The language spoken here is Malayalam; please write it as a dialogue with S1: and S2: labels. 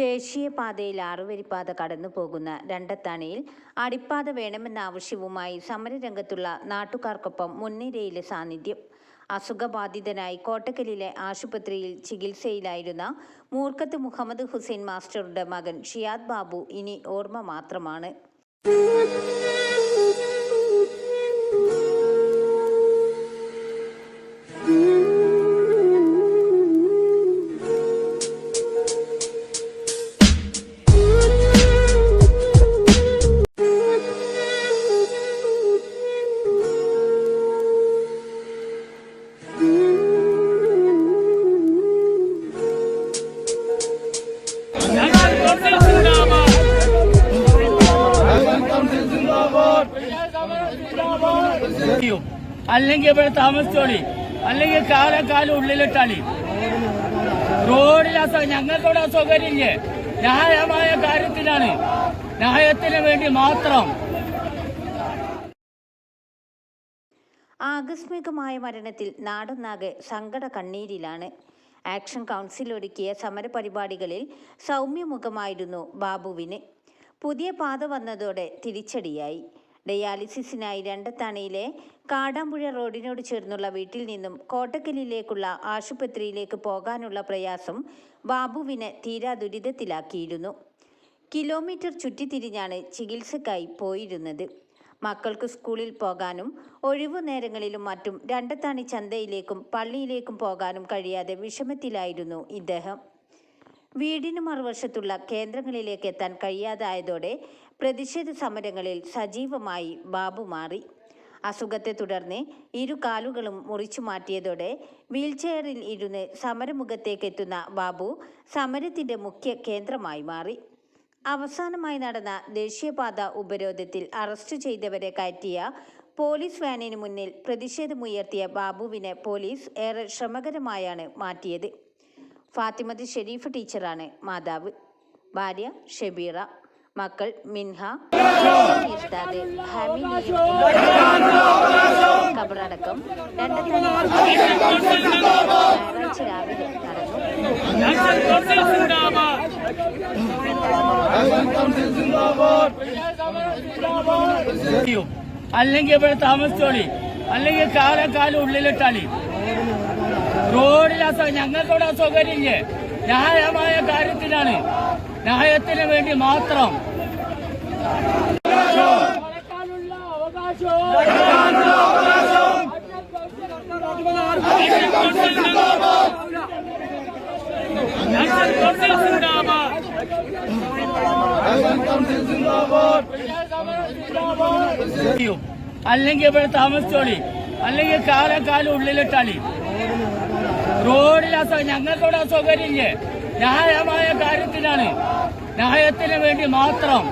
S1: ദേശീയപാതയിൽ ആറുവരിപ്പാത കടന്നു പോകുന്ന രണ്ടത്താണിയിൽ അടിപ്പാത വേണമെന്ന ആവശ്യവുമായി സമരരംഗത്തുള്ള നാട്ടുകാർക്കൊപ്പം മുൻനിരയിലെ സാന്നിധ്യം. അസുഖബാധിതനായി കോട്ടക്കലിലെ ആശുപത്രിയിൽ ചികിത്സയിലായിരുന്ന മൂർക്കത്ത് മുഹമ്മദ് ഹുസൈൻ മാസ്റ്ററുടെ മകൻ ഷിയാദ് ബാബു ഇനി ഓർമ്മ മാത്രമാണ്.
S2: ചെയ്യും. അല്ലെങ്കിൽ ഇവിടെ താമസിച്ചോളി. അല്ലെങ്കിൽ കാലം കാലം ഉള്ളിലിട്ടാളി. റോഡിൽ അസ ഞങ്ങൾക്കവിടെ അസൗകര്യമില്ലേ. ന്യായമായ കാര്യത്തിനാണ്. ന്യായത്തിന് വേണ്ടി മാത്രം.
S1: ആകസ്മികമായ മരണത്തിൽ നാടൊന്നാകെ സങ്കട കണ്ണീരിലാണ്. ആക്ഷൻ കൗൺസിൽ ഒരുക്കിയ സമരപരിപാടികളിൽ സൗമ്യമുഖമായിരുന്നു ബാബുവിന്. പുതിയ പാത വന്നതോടെ തിരിച്ചടിയായി. ഡയാലിസിസിനായി രണ്ടത്താണിയിലെ കാടാമ്പുഴ റോഡിനോട് ചേർന്നുള്ള വീട്ടിൽ നിന്നും കോട്ടക്കലിലേക്കുള്ള ആശുപത്രിയിലേക്ക് പോകാനുള്ള പ്രയാസം ബാബുവിനെ തീരാ ദുരിതത്തിലാക്കിയിരുന്നു. കിലോമീറ്റർ ചുറ്റിത്തിരിഞ്ഞാണ് ചികിത്സക്കായി പോയിരുന്നത്. മക്കൾക്ക് സ്കൂളിൽ പോകാനും ഒഴിവു നേരങ്ങളിലും മറ്റും രണ്ടത്താണി ചന്തയിലേക്കും പള്ളിയിലേക്കും പോകാനും കഴിയാതെ വിഷമത്തിലായിരുന്നു ഇദ്ദേഹം. വീടിന് മറുവശത്തുള്ള കേന്ദ്രങ്ങളിലേക്ക് എത്താൻ കഴിയാതായതോടെ പ്രതിഷേധ സമരങ്ങളിൽ സജീവമായി ബാബു മാറി. അസുഖത്തെ തുടർന്ന് ഇരു കാലുകളും മുറിച്ചു മാറ്റിയതോടെ വീൽചെയറിൽ ഇരുന്ന് സമരമുഖത്തേക്ക് എത്തുന്ന ബാബു സമരത്തിന്റെ മുഖ്യ കേന്ദ്രമായി മാറി. അവസാനമായി നടന്ന ദേശീയപാത ഉപരോധത്തിൽ അറസ്റ്റ് ചെയ്തവരെ കയറ്റിയ പോലീസ് വാനിന് മുന്നിൽ പ്രതിഷേധമുയർത്തിയ ബാബുവിനെ പോലീസ് ഏറെ ശ്രമകരമായാണ് മാറ്റിയത്. ഫാത്തിമത്ത് ഷെരീഫ് ടീച്ചറാണ്. മാതാവ് ഭാര്യ ഷെബീറ മക്കൾ മിൻഹ ഇർഷാദ് ഹമീദ് ഖബറടക്കം രാവിലെ.
S2: അല്ലെങ്കിൽ താമസിച്ചോളി. അല്ലെങ്കിൽ കാലം കാലം ഉള്ളിലിട്ടാളി. റോഡിൽ ഞങ്ങൾക്കൂടെ ഞങ്ങൾക്കിവിടെ ന്യായമായ കാര്യത്തിനാണ്. ന്യായത്തിന് വേണ്ടി മാത്രം. അല്ലെങ്കിൽ ഇവിടെ താമസിച്ചോളി. അല്ലെങ്കിൽ കാലക്കാലം കാലം ഉള്ളിലിട്ടാളി. റോഡിൽ അസൗകര്യം ഞങ്ങൾക്കവിടെ അസൗകര്യമില്ലേ? ന്യായമായ കാര്യത്തിനാണ്. ന്യായത്തിന് വേണ്ടി മാത്രം.